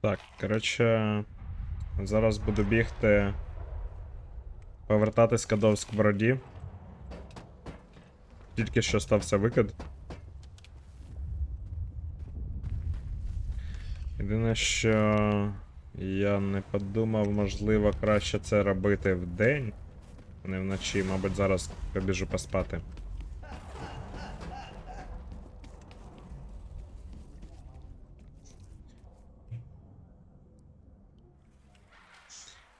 Так, коротше, зараз буду бігти. Повертатись Кадовськ в роді. Тільки що стався викид. Єдине, що я не подумав, можливо, краще це робити вдень, а не вночі, мабуть, зараз побіжу поспати.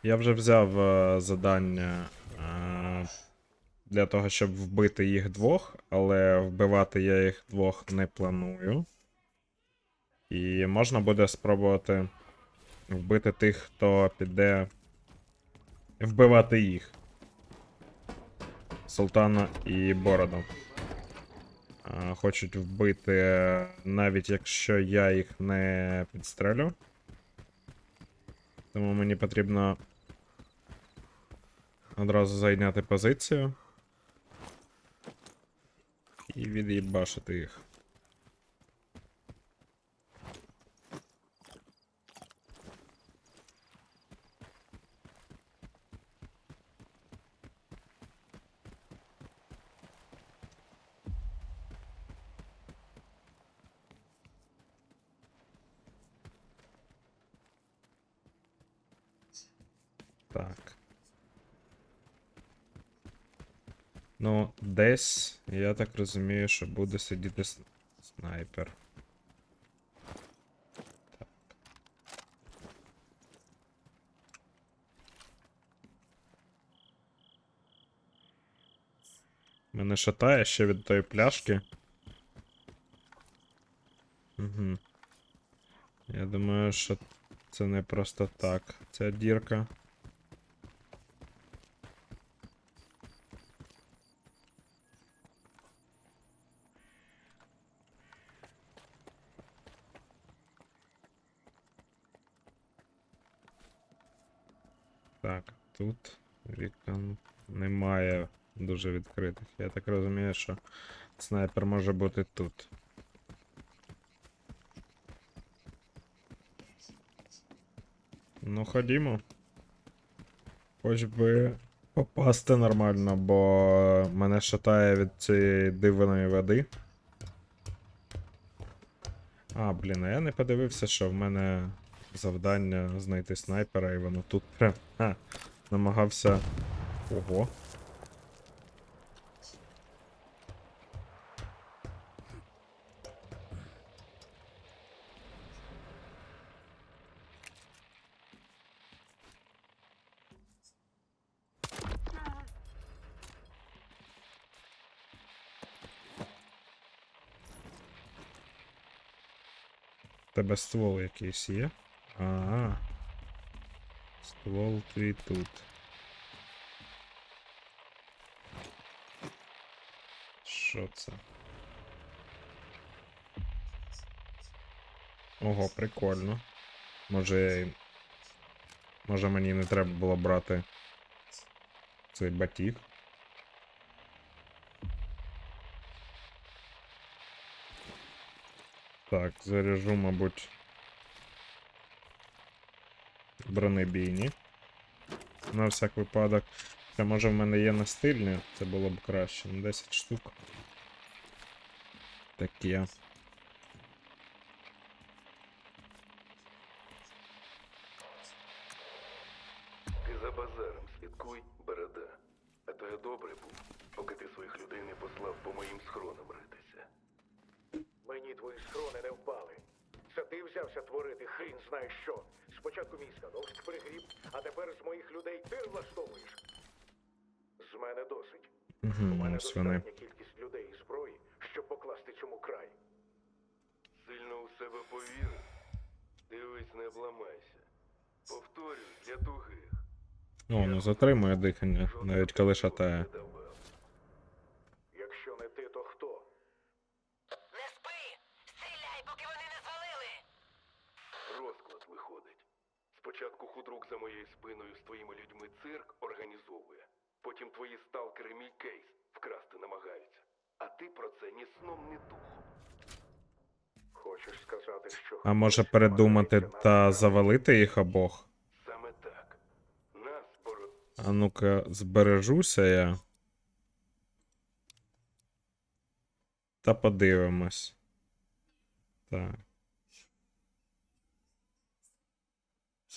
Я вже взяв е, завдання е, для того, щоб вбити їх двох, але вбивати я їх двох не планую. І можна буде спробувати вбити тих, хто піде вбивати їх. Султана і Бороду. Е, Хочуть вбити, е, навіть якщо я їх не підстрелю. Тому мені потрібно одразу зайняти позицію. І від'їбашити їх. Так. Ну, десь, я так розумію, що буде сидіти снайпер. Так. Мене шатає ще від тої пляшки. Угу. Я думаю, що це не просто так. Ця дірка. Так, тут вікон немає дуже відкритих. Я так розумію, що снайпер може бути тут. Ну, ходімо. Хоч би попасти нормально, бо мене шатає від цієї дивної води. А, блін, а я не подивився, що в мене завдання знайти снайпера, і воно тут прям. Намагався. Ого. Тебе ствол якийсь є? Ага. Ствол твій тут. Що це? Ого, прикольно. Може. Може мені не треба було брати цей батіг. Так, заряжу, мабуть. Бронебійні. На всяк випадок. Це може в мене є настильне, це було б краще. Ну, 10 штук. Таке. Ти за базаром слідкуй, береда. А то я добре був, поки ти своїх людей не послав по моїм схронам ритися. Мені твої схрони не впали. Це ти взявся творити хрін знає що. Спочатку мій Скадовськ пригріб, а тепер з моїх людей ти влаштовуєш. З мене досить. У мене достатня кількість людей і зброї, щоб покласти цьому край. Сильно у себе повірив. Дивись, не обламайся. Повторюй для тугих. О, ну затримує дихання, навіть коли шатає. Якщо не ти, то хто? Не спи! Стріляй, поки вони не звалили! Розклад виходить. Спочатку худрук за моєю спиною з твоїми людьми цирк організовує. Потім твої сталкери мій кейс вкрасти намагаються. А ти про це ні сном, ні духом. Хочеш сказати, що А може передумати та завалити їх обох? Саме так. Нас боро... А ну-ка, збережуся я. Та подивимось. Так.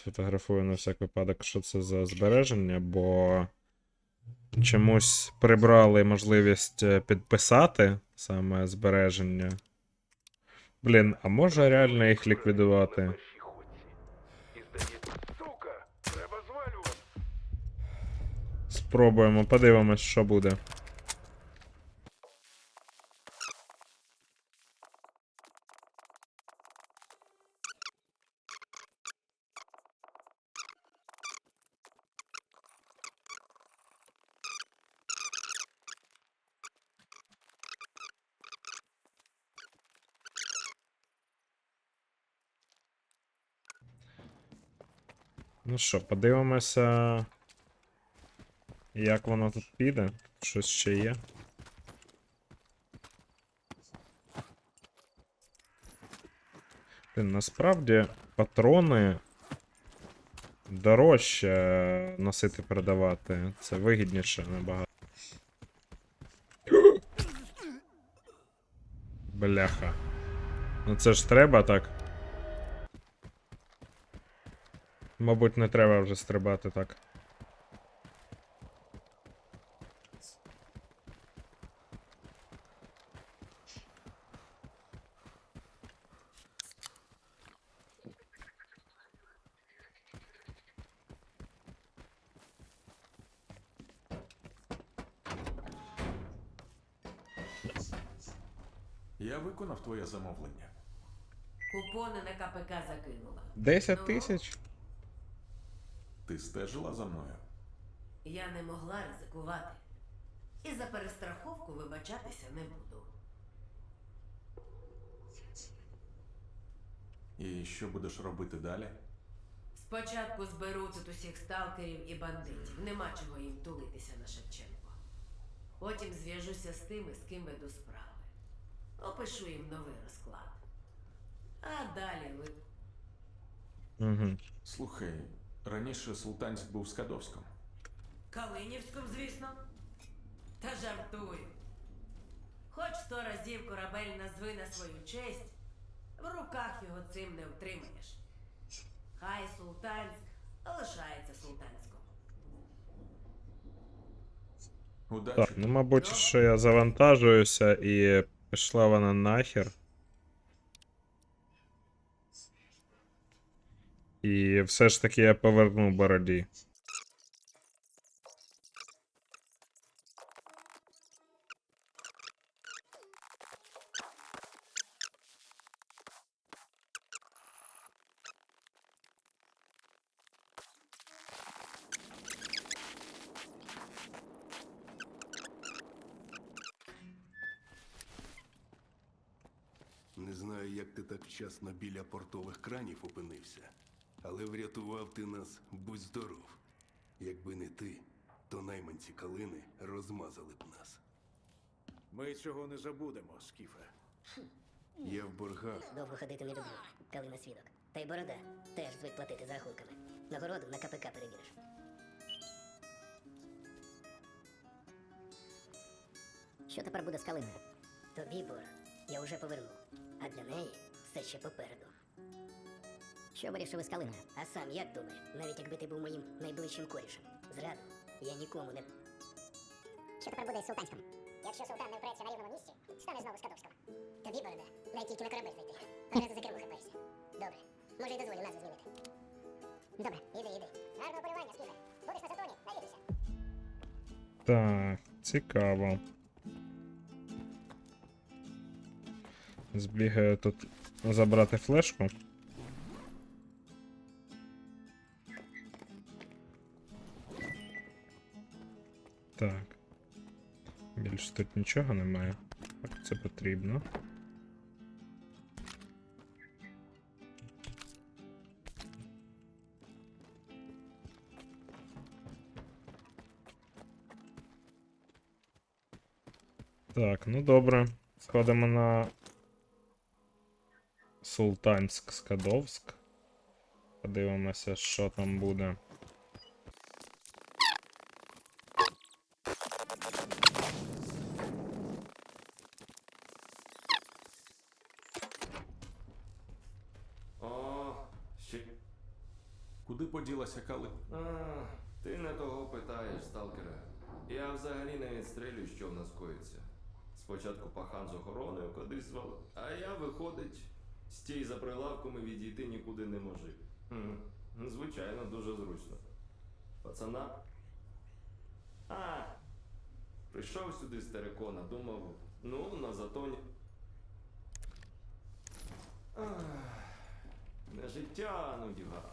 Сфотографую на всяк випадок, що це за збереження, бо чомусь прибрали можливість е, підписати саме збереження. Блін, а може реально їх ліквідувати? Спробуємо, подивимось, що буде. Ну що, подивимося. Як воно тут піде? Щось ще є. Блін, насправді патрони дорожче носити передавати. Це вигідніше набагато. Бляха. Ну це ж треба так. Мабуть, не треба вже стрибати так. Я виконав твоє замовлення. Купони на КПК закинула. 10 Ну? тисяч? Ти стежила за мною. Я не могла ризикувати. І за перестраховку вибачатися не буду. І що будеш робити далі? Спочатку зберу тут усіх сталкерів і бандитів. Нема чого їм тулитися на Шевченко. Потім зв'яжуся з тими, з ким веду справи. Опишу їм новий розклад. А далі ви. Угу. Слухай, раніше Султанськ був Скадовськом. Калинівськом, звісно. Та жартую. Хоч сто разів корабель назви на свою честь, в руках його цим не втримаєш. Хай Султанськ лишається султанськом. Удачі. Так, ну мабуть, що я завантажуюся і пішла вона нахер. І все ж таки я поверну бороді. Не знаю, як ти так вчасно біля портових кранів опинився, але врятував ти нас, будь здоров. Якби не ти, то найманці калини розмазали б нас. Ми цього не забудемо, Скіфе. Я в боргах. Довго ходити не люблю, калина свідок. Та й борода теж звик платити за рахунками. Нагороду на КПК перевіриш. Що тепер буде з калиною? Тобі борг я вже повернув, а для неї все ще попереду. Що вирішили з калиною? А сам як думаєш, навіть якби ти був моїм найближчим корішем, зраду я нікому не. Що тепер буде з султанським? Якщо султан не впреться на рівному місці, стане знову Скадовським. Тобі, борода, дай тільки на корабель зайти. Одразу за кермо хапаєшся. Добре. Може, й дозволю назву змінити. Добре, іди, іди. Гарного полювання, Скіфе. Будеш на затоні, навідуйся. Так, цікаво. Збігаю тут забрати флешку. Тут нічого немає. Так, це потрібно. Так, ну добре. Сходимо на Султанськ Скадовськ. Подивимося, що там буде. Куди поділася Калина? А, ти не того питаєш, сталкере. Я взагалі не відстрелюю, що в нас коїться. Спочатку пахан з охороною кудись звалив, а я, виходить, стій за прилавком і відійти нікуди не може. Хм, звичайно, дуже зручно. Пацана. А, прийшов сюди з терикона, думав, ну, на затоні. Ах, не життя, ну діга.